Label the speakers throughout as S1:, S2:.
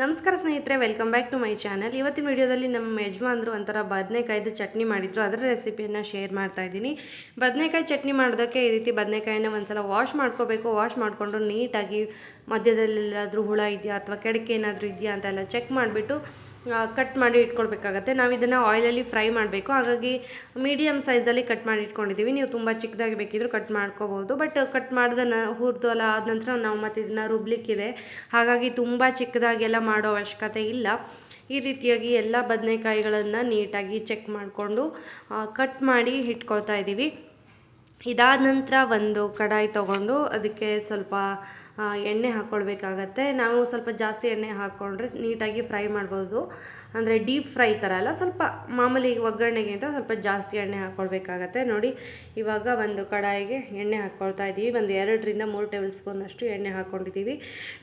S1: ನಮಸ್ಕಾರ ಸ್ನೇಹಿತರೆ welcome back to my channel ಇವತ್ತಿನ ವಿಡಿಯೋದಲ್ಲಿ ನಮ್ಮ ಯಜಮಾನ್ರು ಒಂಥರ ಬದನೆಕಾಯ್ದು ಚಟ್ನಿ ಮಾಡಿದ್ರು. ಅದರ ರೆಸಿಪಿಯನ್ನು ಶೇರ್ ಮಾಡ್ತಾ ಇದ್ದೀನಿ. ಬದನೆಕಾಯಿ ಚಟ್ನಿ ಮಾಡೋದಕ್ಕೆ ಈ ರೀತಿ ಬದನೆಕಾಯಿನ ಒಂದ್ಸಲ ವಾಶ್ ಮಾಡ್ಕೋಬೇಕು. ವಾಶ್ ಮಾಡಿಕೊಂಡು ನೀಟಾಗಿ ಮಧ್ಯದಲ್ಲೆಲ್ಲಾದರೂ ಹುಳ ಇದೆಯಾ ಅಥವಾ ಕೆಡಕೆ ಏನಾದರೂ ಇದೆಯಾ ಅಂತೆಲ್ಲ ಚೆಕ್ ಮಾಡಿಬಿಟ್ಟು ಕಟ್ ಮಾಡಿ ಇಟ್ಕೊಳ್ಬೇಕಾಗತ್ತೆ. ನಾವು ಇದನ್ನು ಆಯಿಲಲ್ಲಿ ಫ್ರೈ ಮಾಡಬೇಕು. ಹಾಗಾಗಿ ಮೀಡಿಯಮ್ ಸೈಜಲ್ಲಿ ಕಟ್ ಮಾಡಿ ಇಟ್ಕೊಂಡಿದ್ದೀವಿ ನೀವು ತುಂಬ ಚಿಕ್ಕದಾಗಿ ಬೇಕಿದ್ದರೂ ಕಟ್ ಮಾಡ್ಕೋಬೋದು. ಬಟ್ ಕಟ್ ಮಾಡಿದ ನ ಹುರಿದು ಅಲ್ಲ ಆದ ನಂತರ ನಾವು ಮತ್ತೆ ಇದನ್ನು ರುಬ್ಲಿಕ್ಕಿದೆ. ಹಾಗಾಗಿ ತುಂಬ ಚಿಕ್ಕದಾಗೆಲ್ಲ ಮಾಡೋ ಅವಶ್ಯಕತೆ ಇಲ್ಲ. ಈ ರೀತಿಯಾಗಿ ಎಲ್ಲ ಬದನೆಕಾಯಿಗಳನ್ನು ನೀಟಾಗಿ ಚೆಕ್ ಮಾಡಿಕೊಂಡು ಕಟ್ ಮಾಡಿ ಇಟ್ಕೊಳ್ತಾ ಇದ್ದೀವಿ ಇದಾದ ನಂತರ ಒಂದು ಕಡಾಯಿ ತೊಗೊಂಡು ಅದಕ್ಕೆ ಸ್ವಲ್ಪ ಎಣ್ಣೆ ಹಾಕ್ಕೊಳ್ಬೇಕಾಗತ್ತೆ ನಾವು ಸ್ವಲ್ಪ ಜಾಸ್ತಿ ಎಣ್ಣೆ ಹಾಕ್ಕೊಂಡ್ರೆ ನೀಟಾಗಿ ಫ್ರೈ ಮಾಡ್ಬೋದು. ಅಂದರೆ ಡೀಪ್ ಫ್ರೈ ಥರ ಅಲ್ಲ, ಸ್ವಲ್ಪ ಮಾಮೂಲಿ ಒಗ್ಗರಣೆಗೆ ಅಂತ ಸ್ವಲ್ಪ ಜಾಸ್ತಿ ಎಣ್ಣೆ ಹಾಕ್ಕೊಳ್ಬೇಕಾಗತ್ತೆ ನೋಡಿ, ಇವಾಗ ಒಂದು ಕಡಾಯಿಗೆ ಎಣ್ಣೆ ಹಾಕ್ಕೊಳ್ತಾ ಇದ್ದೀವಿ. ಒಂದು ಎರಡರಿಂದ ಮೂರು ಟೇಬಲ್ ಸ್ಪೂನಷ್ಟು ಎಣ್ಣೆ ಹಾಕ್ಕೊಂಡಿದ್ದೀವಿ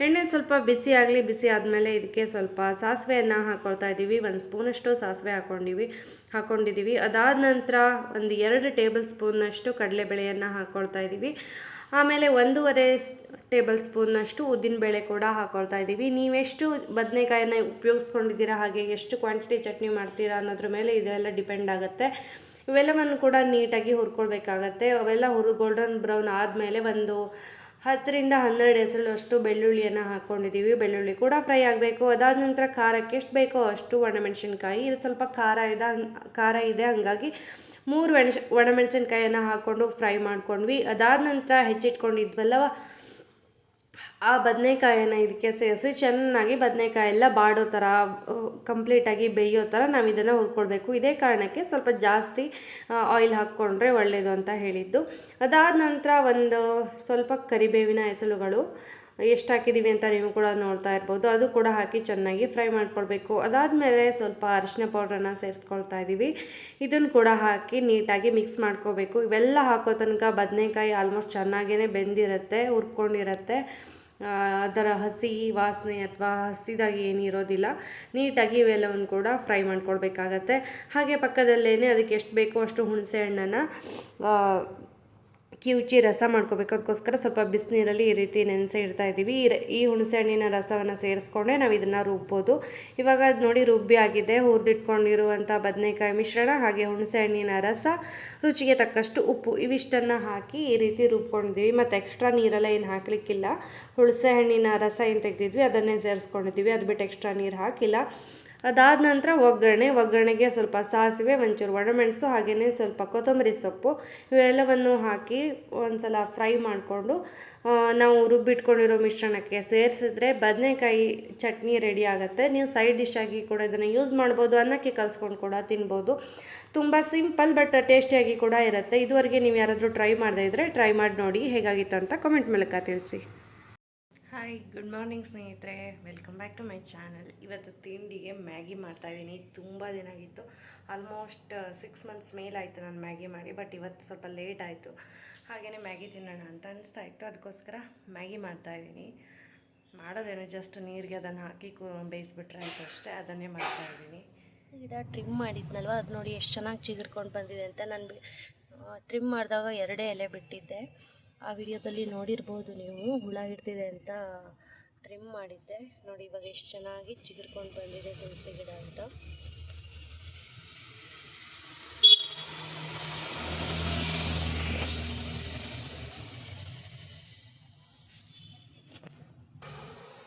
S1: ಎಣ್ಣೆ ಸ್ವಲ್ಪ ಬಿಸಿ ಆಗಲಿ, ಬಿಸಿ ಆದಮೇಲೆ ಇದಕ್ಕೆ ಸ್ವಲ್ಪ ಸಾಸಿವೆಯನ್ನು ಹಾಕ್ಕೊಳ್ತಾ ಇದ್ದೀವಿ. ಒಂದು ಸ್ಪೂನಷ್ಟು ಸಾಸಿವೆ ಹಾಕ್ಕೊಂಡಿವಿ ಹಾಕ್ಕೊಂಡಿದ್ದೀವಿ ಅದಾದ ನಂತರ ಒಂದು ಎರಡು ಟೇಬಲ್ ಸ್ಪೂನಷ್ಟು ಕಡಲೆಬೇಳೆಯನ್ನು ಹಾಕ್ಕೊಳ್ತಾ ಇದ್ದೀವಿ. ಆಮೇಲೆ ಒಂದೂವರೆ ಟೇಬಲ್ ಸ್ಪೂನ್ನಷ್ಟು ಉದ್ದಿನಬೇಳೆ ಕೂಡ ಹಾಕೊಳ್ತಾ ಇದ್ದೀವಿ. ನೀವೆಷ್ಟು ಬದನೆಕಾಯನ್ನ ಉಪಯೋಗಿಸ್ಕೊಂಡಿದ್ದೀರಾ, ಹಾಗೆ ಎಷ್ಟು ಕ್ವಾಂಟಿಟಿ ಚಟ್ನಿ ಮಾಡ್ತೀರಾ ಅನ್ನೋದ್ರ ಮೇಲೆ ಇದೆಲ್ಲ ಡಿಪೆಂಡ್ ಆಗುತ್ತೆ. ಇವೆಲ್ಲವನ್ನು ಕೂಡ ನೀಟಾಗಿ ಹುರ್ಕೊಳ್ಬೇಕಾಗತ್ತೆ. ಅವೆಲ್ಲ ಹುರು ಗೋಲ್ಡನ್ ಬ್ರೌನ್ ಆದಮೇಲೆ ಒಂದು ಹತ್ತರಿಂದ ಹನ್ನೆರಡು ಹೆಸರಷ್ಟು ಬೆಳ್ಳುಳ್ಳಿಯನ್ನು ಹಾಕ್ಕೊಂಡಿದ್ದೀವಿ ಬೆಳ್ಳುಳ್ಳಿ ಕೂಡ ಫ್ರೈ ಆಗಬೇಕು. ಅದಾದ ನಂತರ ಖಾರಕ್ಕೆ ಎಷ್ಟು ಬೇಕೋ ಅಷ್ಟು ಒಣಮೆಣಸಿನ್ಕಾಯಿ. ಇದು ಸ್ವಲ್ಪ ಖಾರ ಇದೆ ಖಾರ ಇದೆ, ಹಾಗಾಗಿ ಮೂರು ಒಣಶ್ ಒಣಮೆಣಸಿನ್ಕಾಯನ್ನು ಹಾಕ್ಕೊಂಡು ಫ್ರೈ ಮಾಡ್ಕೊಂಡ್ವಿ. ಅದಾದ ನಂತರ ಹೆಚ್ಚಿಟ್ಕೊಂಡಿದ್ವಲ್ಲವ ಆ ಬದನೆಕಾಯನ್ನ ಇದಕ್ಕೆ ಸೇರಿಸಿ ಚೆನ್ನಾಗಿ ಬದನೆಕಾಯಿ ಎಲ್ಲ ಬಾಡೋ ಥರ ಕಂಪ್ಲೀಟಾಗಿ ಬೇಯೋ ಥರ ನಾವು ಇದನ್ನು ಹುರ್ಕೊಳ್ಬೇಕು ಇದೇ ಕಾರಣಕ್ಕೆ ಸ್ವಲ್ಪ ಜಾಸ್ತಿ ಆಯಿಲ್ ಹಾಕ್ಕೊಂಡ್ರೆ ಒಳ್ಳೆಯದು ಅಂತ ಹೇಳಿದ್ದು. ಅದಾದ ನಂತರ ಒಂದು ಸ್ವಲ್ಪ ಕರಿಬೇವಿನ ಹೆಸಳುಗಳು, ಎಷ್ಟು ಹಾಕಿದ್ದೀವಿ ಅಂತ ನೀವು ಕೂಡ ನೋಡ್ತಾ ಇರ್ಬೋದು. ಅದು ಕೂಡ ಹಾಕಿ ಚೆನ್ನಾಗಿ ಫ್ರೈ ಮಾಡ್ಕೊಳ್ಬೇಕು ಅದಾದಮೇಲೆ ಸ್ವಲ್ಪ ಅರಿಶಿನ ಪೌಡ್ರನ್ನ ಸೇರಿಸ್ಕೊಳ್ತಾ ಇದ್ದೀವಿ ಇದನ್ನು ಕೂಡ ಹಾಕಿ ನೀಟಾಗಿ ಮಿಕ್ಸ್ ಮಾಡ್ಕೋಬೇಕು. ಇವೆಲ್ಲ ಹಾಕೋ ತನಕ ಬದನೆಕಾಯಿ ಆಲ್ಮೋಸ್ಟ್ ಚೆನ್ನಾಗೇ ಬೆಂದಿರುತ್ತೆ, ಹುರ್ಕೊಂಡಿರುತ್ತೆ. ಅದರ ಹಸಿ ವಾಸನೆ ಅಥವಾ ಹಸಿದಾಗಿ ಏನಿರೋದಿಲ್ಲ ನೀಟಾಗಿ ಇವೆಲ್ಲವನ್ನು ಕೂಡ ಫ್ರೈ ಮಾಡ್ಕೊಳ್ಬೇಕಾಗತ್ತೆ. ಹಾಗೆ ಪಕ್ಕದಲ್ಲೇ ಅದಕ್ಕೆ ಎಷ್ಟು ಬೇಕೋ ಅಷ್ಟು ಹುಣಸೆ ಹಣ್ಣನ್ನು ಕಿವುಚಿ ರಸ ಮಾಡ್ಕೋಬೇಕು. ಅದಕ್ಕೋಸ್ಕರ ಸ್ವಲ್ಪ ಬಿಸಿನೀರಲ್ಲಿ ಈ ರೀತಿ ನೆನೆಸಿ ಇಡ್ತಾ ಇದ್ದೀವಿ. ಈ ಹುಣಸೆ ಹಣ್ಣಿನ ರಸವನ್ನು ಸೇರಿಸ್ಕೊಂಡೆ ನಾವು ಇದನ್ನು ರುಬ್ಬೋದು. ಇವಾಗ ಅದು ನೋಡಿ ರುಬ್ಬಿ ಆಗಿದೆ. ಹುರಿದಿಟ್ಕೊಂಡಿರುವಂಥ ಬದನೆಕಾಯಿ ಮಿಶ್ರಣ, ಹಾಗೆ ಹುಣಸೆ ಹಣ್ಣಿನ ರಸ, ರುಚಿಗೆ ತಕ್ಕಷ್ಟು ಉಪ್ಪು ಇವಿಷ್ಟನ್ನು ಹಾಕಿ ಈ ರೀತಿ ರುಬ್ಕೊಂಡಿದ್ದೀವಿ. ಮತ್ತು ಎಕ್ಸ್ಟ್ರಾ ನೀರೆಲ್ಲ ಏನು ಹಾಕಲಿಕ್ಕಿಲ್ಲ. ಹುಣಸೆ ಹಣ್ಣಿನ ರಸ ಏನು ತೆಗೆದಿದ್ವಿ, ಅದನ್ನೇ ಸೇರಿಸ್ಕೊಂಡಿದ್ದೀವಿ. ಅದು ಬಿಟ್ಟು ಎಕ್ಸ್ಟ್ರಾ ನೀರು ಹಾಕಿಲ್ಲ. ಅದಾದ ನಂತರ ಒಗ್ಗರಣೆ, ಒಗ್ಗರಣೆಗೆ ಸ್ವಲ್ಪ ಸಾಸಿವೆ, ಒಂಚೂರು ಒಣಮೆಣಸು, ಹಾಗೆಯೇ ಸ್ವಲ್ಪ ಕೊತ್ತಂಬರಿ ಸೊಪ್ಪು ಇವೆಲ್ಲವನ್ನು ಹಾಕಿ ಒಂದ್ಸಲ ಫ್ರೈ ಮಾಡಿಕೊಂಡು ನಾವು ರುಬ್ಬಿಟ್ಕೊಂಡಿರೋ ಮಿಶ್ರಣಕ್ಕೆ ಸೇರಿಸಿದ್ರೆ ಬದನೆಕಾಯಿ ಚಟ್ನಿ ರೆಡಿ ಆಗುತ್ತೆ. ನೀವು ಸೈಡ್ ಡಿಶ್ ಆಗಿ ಕೂಡ ಇದನ್ನು ಯೂಸ್ ಮಾಡ್ಬೋದು, ಅನ್ನಕ್ಕೆ ಕಲಿಸ್ಕೊಂಡು ಕೂಡ ತಿನ್ಬೋದು. ತುಂಬ ಸಿಂಪಲ್ ಬಟ್ ಟೇಸ್ಟಿಯಾಗಿ ಕೂಡ ಇರುತ್ತೆ. ಇದುವರೆಗೆ ನೀವು ಯಾರಾದರೂ ಟ್ರೈ ಮಾಡದೇ ಇದ್ದರೆ ಟ್ರೈ ಮಾಡಿ ನೋಡಿ, ಹೇಗಾಗಿತ್ತು ಅಂತ ಕಮೆಂಟ್ ಮೂಲಕ ತಿಳಿಸಿ. ಹಾಯ್ ಗುಡ್ ಮಾರ್ನಿಂಗ್ ಸ್ನೇಹಿತರೆ. Welcome back to my channel ಇವತ್ತು ತಿಂಡಿಗೆ ಮ್ಯಾಗಿ ಮಾಡ್ತಾಯಿದ್ದೀನಿ ತುಂಬ ದಿನ ಆಗಿತ್ತು. ಆಲ್ಮೋಸ್ಟ್ ಸಿಕ್ಸ್ ಮಂತ್ಸ್ ಮೇಲಾಯಿತು ನಾನು ಮ್ಯಾಗಿ ಮಾಡಿ ಬಟ್ ಇವತ್ತು ಸ್ವಲ್ಪ ಲೇಟ್ ಆಯಿತು. ಹಾಗೆಯೇ ಮ್ಯಾಗಿ ತಿನ್ನೋಣ ಅಂತ ಅನಿಸ್ತಾ ಇತ್ತು. ಅದಕ್ಕೋಸ್ಕರ ಮ್ಯಾಗಿ ಮಾಡ್ತಾಯಿದ್ದೀನಿ ಮಾಡೋದೇನು ಜಸ್ಟ್ ನೀರಿಗೆ ಅದನ್ನು ಹಾಕಿ ಕು, ಬೇಯಿಸ್ಬಿಟ್ರೆ ಆಯಿತು ಅಷ್ಟೇ. ಅದನ್ನೇ ಮಾಡ್ತಾಯಿದ್ದೀನಿ ಗಿಡ ಟ್ರಿಮ್ ಮಾಡಿದ್ನಲ್ವ? ಅದು ನೋಡಿ ಎಷ್ಟು ಚೆನ್ನಾಗಿ ಚಿಗುರ್ಕೊಂಡು ಬಂದಿದೆ ಅಂತ ನಾನು ಟ್ರಿಮ್ ಮಾಡಿದಾಗ ಎರಡೇ ಎಲೆ ಬಿಟ್ಟಿದ್ದೆ. ಆ ವಿಡಿಯೋದಲ್ಲಿ ನೋಡಿರ್ಬೋದು ನೀವು. ಹುಳ ಹಿಡ್ತಿದೆ ಅಂತ ಟ್ರಿಮ್ ಮಾಡಿದ್ದೆ. ನೋಡಿ, ಇವಾಗ ಎಷ್ಟು ಚೆನ್ನಾಗಿ ಚಿಗುರ್ಕೊಂಡು ಬಂದಿದೆ ತುಳಸಿ ಗಿಡ ಅಂತ.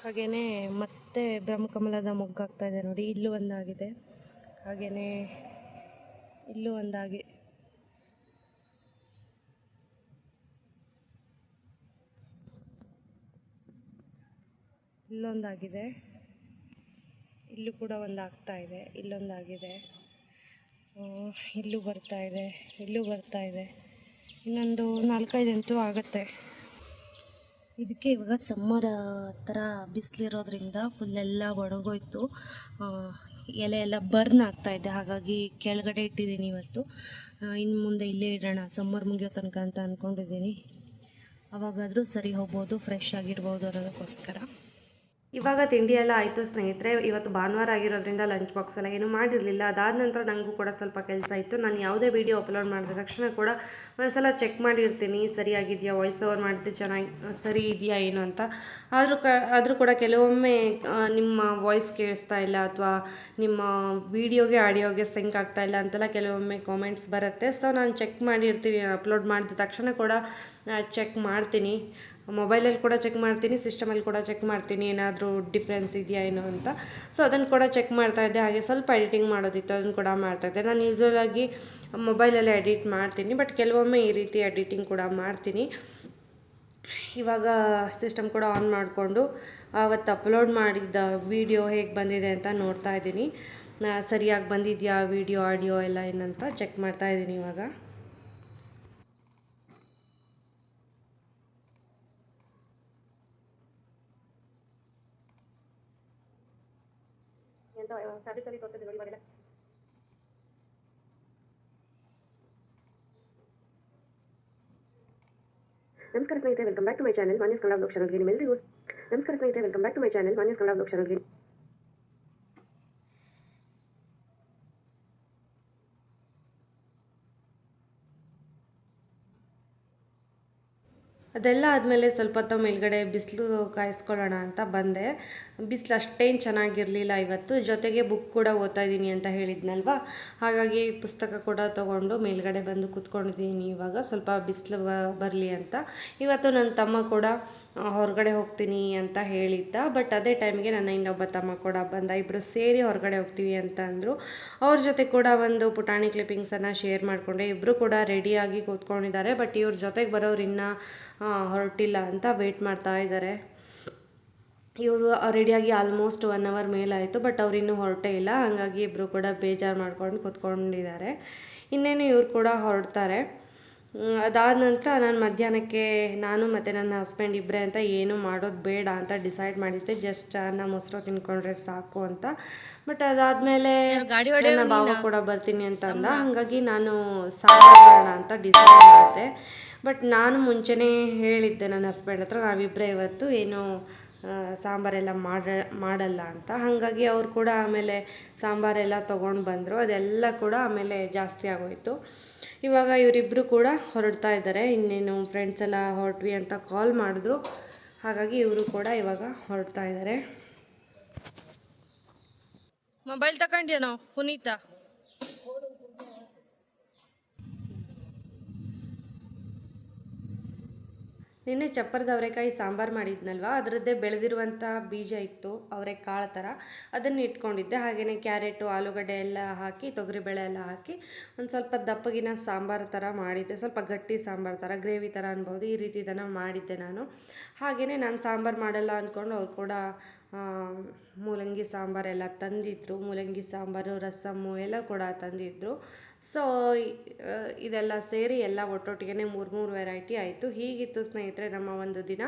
S1: ಹಾಗೆಯೇ ಮತ್ತೆ ಬ್ರಹ್ಮಕಮಲದ ಮೊಗ್ಗಾಗ್ತಾ ಇದೆ ನೋಡಿ. ಇಲ್ಲೂ ಒಂದಾಗಿದೆ. ಹಾಗೆಯೇ ಇಲ್ಲೂ ಒಂದಾಗಿ ಇಲ್ಲೊಂದಾಗಿದೆ. ಇಲ್ಲೂ ಕೂಡ ಒಂದು ಆಗ್ತಾ ಇದೆ. ಇಲ್ಲೊಂದಾಗಿದೆ. ಇಲ್ಲೂ ಬರ್ತಾ ಇದೆ. ಇಲ್ಲೂ ಬರ್ತಾ ಇದೆ. ಇನ್ನೊಂದು ನಾಲ್ಕೈದು ಅಂತೂ ಆಗುತ್ತೆ. ಇದಕ್ಕೆ ಇವಾಗ ಸಮ್ಮರ್ ಥರ ಬಿಸಿಲಿರೋದ್ರಿಂದ ಫುಲ್ಲೆಲ್ಲ ಒಣಗೋಯ್ತು. ಎಲೆ ಎಲ್ಲ ಬರ್ನ್ ಆಗ್ತಾ ಇದೆ. ಹಾಗಾಗಿ ಕೆಳಗಡೆ ಇಟ್ಟಿದ್ದೀನಿ ಇವತ್ತು. ಇನ್ನು ಮುಂದೆ ಇಲ್ಲೇ ಇಡೋಣ. ಸಮ್ಮರ್ ಮುಗಿಯೋ ತನಕ ಅಂತ ಅಂದ್ಕೊಂಡಿದ್ದೀನಿ ಅವಾಗಾದರೂ ಸರಿ ಹೋಗ್ಬೋದು ಫ್ರೆಶ್ ಆಗಿರ್ಬೋದು ಅನ್ನೋದಕ್ಕೋಸ್ಕರ. ಇವಾಗ ತಿಂಡಿ ಎಲ್ಲ ಆಯಿತು ಸ್ನೇಹಿತರೆ, ಇವತ್ತು ಭಾನುವಾರ ಆಗಿರೋದ್ರಿಂದ ಲಂಚ್ ಬಾಕ್ಸ್ ಎಲ್ಲ ಏನು ಮಾಡಿರಲಿಲ್ಲ. ಅದಾದ ನಂತರ ನನಗೂ ಕೂಡ ಸ್ವಲ್ಪ ಕೆಲಸ ಇತ್ತು. ನಾನು ಯಾವುದೇ ವೀಡಿಯೋ ಅಪ್ಲೋಡ್ ಮಾಡಿದ ತಕ್ಷಣ ಕೂಡ ಒಂದ್ಸಲ ಚೆಕ್ ಮಾಡಿರ್ತೀನಿ. ಸರಿಯಾಗಿದೆಯಾ? ವಾಯ್ಸ್ ಓವರ್ ಮಾಡಿದ್ರೆ ಚೆನ್ನಾಗಿ ಸರಿ ಇದೆಯಾ ಏನು ಅಂತ. ಆದರೂ ಕ, ಆದರೂ ಕೂಡ ಕೆಲವೊಮ್ಮೆ ನಿಮ್ಮ ವಾಯ್ಸ್ ಕೇಳಿಸ್ತಾ ಇಲ್ಲ ಅಥವಾ ನಿಮ್ಮ ವೀಡಿಯೋಗೆ ಆಡಿಯೋಗೆ ಸಿಂಕ್ ಆಗ್ತಾ ಇಲ್ಲ ಅಂತೆಲ್ಲ ಕೆಲವೊಮ್ಮೆ ಕಾಮೆಂಟ್ಸ್ ಬರುತ್ತೆ. ಸೊ ನಾನು ಚೆಕ್ ಮಾಡಿರ್ತೀನಿ ಅಪ್ಲೋಡ್ ಮಾಡಿದ ತಕ್ಷಣ ಕೂಡ ಚೆಕ್ ಮಾಡ್ತೀನಿ. ಮೊಬೈಲಲ್ಲಿ ಕೂಡ ಚೆಕ್ ಮಾಡ್ತೀನಿ, ಸಿಸ್ಟಮಲ್ಲಿ ಕೂಡ ಚೆಕ್ ಮಾಡ್ತೀನಿ, ಏನಾದರೂ ಡಿಫ್ರೆನ್ಸ್ ಇದೆಯಾ ಏನೋ ಅಂತ. ಸೊ ಅದನ್ನು ಕೂಡ ಚೆಕ್ ಮಾಡ್ತಾ ಇದ್ದೆ. ಹಾಗೆ ಸ್ವಲ್ಪ ಎಡಿಟಿಂಗ್ ಮಾಡೋದಿತ್ತು, ಅದನ್ನು ಕೂಡ ಮಾಡ್ತಾ ಇದ್ದೆ. ನಾನು ಯೂಸ್ವಲಾಗಿ ಮೊಬೈಲಲ್ಲೇ ಎಡಿಟ್ ಮಾಡ್ತೀನಿ ಬಟ್ ಕೆಲವೊಮ್ಮೆ ಈ ರೀತಿ ಎಡಿಟಿಂಗ್ ಕೂಡ ಮಾಡ್ತೀನಿ. ಇವಾಗ ಸಿಸ್ಟಮ್ ಕೂಡ ಆನ್ ಮಾಡಿಕೊಂಡು, ಅವತ್ತು ಅಪ್ಲೋಡ್ ಮಾಡಿದ್ದ ವೀಡಿಯೋ ಹೇಗೆ ಬಂದಿದೆ ಅಂತ ನೋಡ್ತಾ ಇದ್ದೀನಿ. ಸರಿಯಾಗಿ ಬಂದಿದೆಯಾ ವಿಡಿಯೋ ಆಡಿಯೋ ಎಲ್ಲ ಏನಂತ ಚೆಕ್ ಮಾಡ್ತಾ ಇದ್ದೀನಿ ಇವಾಗ.
S2: ನಮಸ್ಕಾರ ಸ್ನೇಹಿತರೆ welcome back to my channel Manyas Kannada blog ಚಾನಲ್ಗೆ ನಿಮ್ಮೆಲ್ಲರಿಗೂ ನಮಸ್ಕಾರ ಸ್ನೇಹಿತರೆ welcome back to my channel Manyas Kannada blog ಚಾನಲ್ಗೆ
S1: ಅದೆಲ್ಲ ಆದಮೇಲೆ ಸ್ವಲ್ಪ ಹೊತ್ತು ಮೇಲ್ಗಡೆ ಬಿಸಿಲು ಕಾಯಿಸ್ಕೊಳ್ಳೋಣ ಅಂತ ಬಂದೆ. ಬಿಸಿಲು ಅಷ್ಟೇನು ಚೆನ್ನಾಗಿರಲಿಲ್ಲ ಇವತ್ತು. ಜೊತೆಗೆ ಬುಕ್ ಕೂಡ ಓದ್ತಾ ಇದ್ದೀನಿ ಅಂತ ಹೇಳಿದ್ನಲ್ವಾ? ಹಾಗಾಗಿ ಪುಸ್ತಕ ಕೂಡ ತೊಗೊಂಡು ಮೇಲ್ಗಡೆ ಬಂದು ಕೂತ್ಕೊಂಡಿದ್ದೀನಿ ಇವಾಗ. ಸ್ವಲ್ಪ ಬಿಸಿಲು ಬರಲಿ ಅಂತ. ಇವತ್ತು ನನ್ನ ತಮ್ಮ ಕೂಡ ಹೊರಗಡೆ ಹೋಗ್ತೀನಿ ಅಂತ ಹೇಳಿದ್ದ. ಬಟ್ ಅದೇ ಟೈಮ್ಗೆ ನನ್ನ ಇನ್ನೊಬ್ಬ ತಮ್ಮ ಕೂಡ ಬಂದ. ಇಬ್ಬರು ಸೇರಿ ಹೊರಗಡೆ ಹೋಗ್ತೀವಿ ಅಂತ ಅಂದರು. ಅವ್ರ ಜೊತೆ ಕೂಡ ಒಂದು ಪುಟಾಣಿ ಕ್ಲಿಪ್ಪಿಂಗ್ಸನ್ನು ಶೇರ್ ಮಾಡಿಕೊಂಡೆ. ಇಬ್ಬರು ಕೂಡ ರೆಡಿಯಾಗಿ ಕೂತ್ಕೊಂಡಿದ್ದಾರೆ. ಬಟ್ ಇವ್ರ ಜೊತೆಗೆ ಬರೋರು ಇನ್ನೂ ಹೊರಟಿಲ್ಲ ಅಂತ ವೆಯ್ಟ್ ಮಾಡ್ತಾ ಇದ್ದಾರೆ ಇವರು ರೆಡಿಯಾಗಿ ಆಲ್ಮೋಸ್ಟ್ ಒನ್ ಅವರ್ ಮೇಲಾಯಿತು ಬಟ್ ಅವ್ರು ಇನ್ನೂ ಹೊರಟೇ ಇಲ್ಲ. ಹಾಗಾಗಿ ಇಬ್ಬರು ಕೂಡ ಬೇಜಾರು ಮಾಡ್ಕೊಂಡು ಕೂತ್ಕೊಂಡಿದ್ದಾರೆ. ಇನ್ನೇನು ಇವ್ರು ಕೂಡ ಹೊರಡ್ತಾರೆ. ಅದಾದ ನಂತರ ನಾನು ಮಧ್ಯಾಹ್ನಕ್ಕೆ ನಾನು ಮತ್ತು ನನ್ನ ಹಸ್ಬೆಂಡ್ ಇಬ್ಬರೇ ಅಂತ ಏನು ಮಾಡೋದು ಬೇಡ ಅಂತ ಡಿಸೈಡ್ ಮಾಡಿದ್ದೆ. ಜಸ್ಟ್ ಅನ್ನ ಮೊಸರು ತಿನ್ಕೊಂಡ್ರೆ ಸಾಕು ಅಂತ. ಬಟ್ ಅದಾದಮೇಲೆ ನನ್ನ ಭಾವ ಕೂಡ ಬರ್ತೀನಿ ಅಂತ ಅಂದ ಹಾಗಾಗಿ ನಾನು ಮಾಡೋಣ ಅಂತ ಡಿಸೈಡ್ ಮಾಡಿದೆ ಬಟ್ ನಾನು ಮುಂಚೆನೇ ಹೇಳಿದ್ದೆ ನನ್ನ ಹಸ್ಬೆಂಡ್ ಹತ್ರ ನಾವಿಬ್ಬರೇ ಇವತ್ತು ಏನು ಸಾಂಬಾರೆಲ್ಲ ಮಾಡ, ಮಾಡಲ್ಲ ಅಂತ. ಹಾಗಾಗಿ ಅವ್ರು ಕೂಡ ಆಮೇಲೆ ಸಾಂಬಾರೆಲ್ಲ ತೊಗೊಂಡು ಬಂದರು. ಅದೆಲ್ಲ ಕೂಡ ಆಮೇಲೆ ಜಾಸ್ತಿ ಆಗೋಯಿತು. ಇವಾಗ ಇವರಿಬ್ಬರು ಕೂಡ ಹೊರಡ್ತಾ ಇದ್ದಾರೆ. ಇನ್ನೇನು ಫ್ರೆಂಡ್ಸ್ ಎಲ್ಲ ಹೊರಟ್ವಿ ಅಂತ ಕಾಲ್ ಮಾಡಿದ್ರು. ಹಾಗಾಗಿ ಇವರು ಕೂಡ ಇವಾಗ ಹೊರಡ್ತಾ ಇದ್ದಾರೆ. ಮೊಬೈಲ್ ತಗೊಂಡ್ಯೇನೋ ಪುನೀತ? ನಿನ್ನೆ ಚಪ್ಪರದ ಅವರೆಕಾಯಿ ಸಾಂಬಾರು ಮಾಡಿದ್ನಲ್ವ? ಅದರದ್ದೇ ಬೆಳೆದಿರುವಂಥ ಬೀಜ ಇತ್ತು, ಅವರೆಕಾಳು ಥರ ಅದನ್ನು ಇಟ್ಕೊಂಡಿದ್ದೆ. ಹಾಗೆಯೇ ಕ್ಯಾರೆಟು, ಆಲೂಗಡ್ಡೆ ಎಲ್ಲ ಹಾಕಿ, ತೊಗರಿಬೇಳೆ ಎಲ್ಲ ಹಾಕಿ, ಒಂದು ಸ್ವಲ್ಪ ದಪ್ಪಗಿನ ಸಾಂಬಾರು ಥರ ಮಾಡಿದ್ದೆ. ಸ್ವಲ್ಪ ಗಟ್ಟಿ ಸಾಂಬಾರು ಥರ ಗ್ರೇವಿ ಥರ ಅನ್ಬೋದು. ಈ ರೀತಿ ಇದನ್ನು ಮಾಡಿದ್ದೆ ನಾನು. ಹಾಗೆಯೇ ನಾನು ಸಾಂಬಾರು ಮಾಡಲ್ಲ ಅಂದ್ಕೊಂಡು ಅವ್ರು ಕೂಡ ಮೂಲಂಗಿ ಸಾಂಬಾರೆಲ್ಲ ತಂದಿದ್ರು. ಮೂಲಂಗಿ ಸಾಂಬಾರು ರಸಮ್ಮು ಎಲ್ಲ ಕೂಡ ತಂದಿದ್ರು. ಸೊ ಇದೆಲ್ಲ ಸೇರಿ ಎಲ್ಲ ಒಟ್ಟೊಟ್ಟಿಗೆ ಮೂರು ಮೂರು ವೆರೈಟಿ ಆಯಿತು. ಹೀಗಿತ್ತು ಸ್ನೇಹಿತರೆ ನಮ್ಮ ಒಂದು ದಿನ.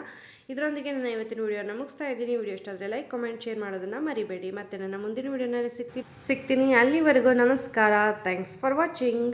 S1: ಇದರೊಂದಿಗೆ ನಾನು ಇವತ್ತಿನ ವೀಡಿಯೋನ ಮುಗಿಸ್ತಾ ಇದ್ದೀನಿ. ವಿಡಿಯೋ ಇಷ್ಟ ಆದರೆ ಲೈಕ್ ಕಮೆಂಟ್ ಶೇರ್ ಮಾಡೋದನ್ನು ಮರಿಬೇಡಿ. ಮತ್ತು ನನ್ನ ಮುಂದಿನ ವೀಡಿಯೋನಲ್ಲಿ ಸಿಗ್ತೀನಿ ಸಿಗ್ತೀನಿ. ಅಲ್ಲಿವರೆಗೂ ನಮಸ್ಕಾರ. Thanks for watching